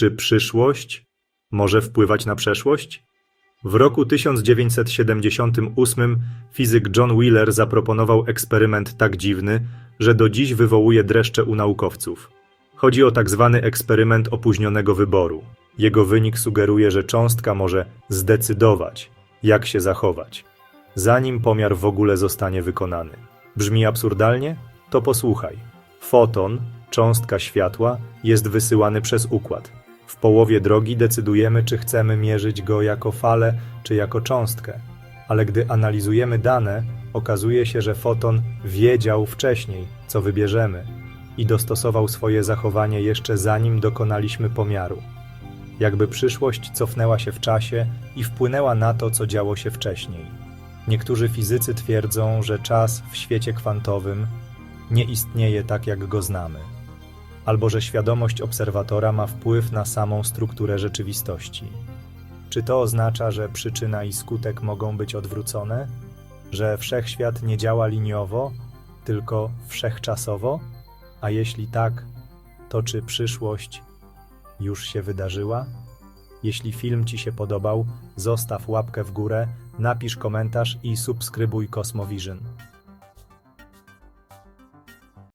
Czy przyszłość może wpływać na przeszłość? W roku 1978 fizyk John Wheeler zaproponował eksperyment tak dziwny, że do dziś wywołuje dreszcze u naukowców. Chodzi o tak zwany eksperyment opóźnionego wyboru. Jego wynik sugeruje, że cząstka może zdecydować, jak się zachować, zanim pomiar w ogóle zostanie wykonany. Brzmi absurdalnie? To posłuchaj. Foton, cząstka światła, jest wysyłany przez układ. W połowie drogi decydujemy, czy chcemy mierzyć go jako falę, czy jako cząstkę. Ale gdy analizujemy dane, okazuje się, że foton wiedział wcześniej, co wybierzemy i dostosował swoje zachowanie jeszcze zanim dokonaliśmy pomiaru. Jakby przyszłość cofnęła się w czasie i wpłynęła na to, co działo się wcześniej. Niektórzy fizycy twierdzą, że czas w świecie kwantowym nie istnieje tak, jak go znamy, albo że świadomość obserwatora ma wpływ na samą strukturę rzeczywistości. Czy to oznacza, że przyczyna i skutek mogą być odwrócone? Że wszechświat nie działa liniowo, tylko wszechczasowo? A jeśli tak, to czy przyszłość już się wydarzyła? Jeśli film Ci się podobał, zostaw łapkę w górę, napisz komentarz i subskrybuj Cosmovision.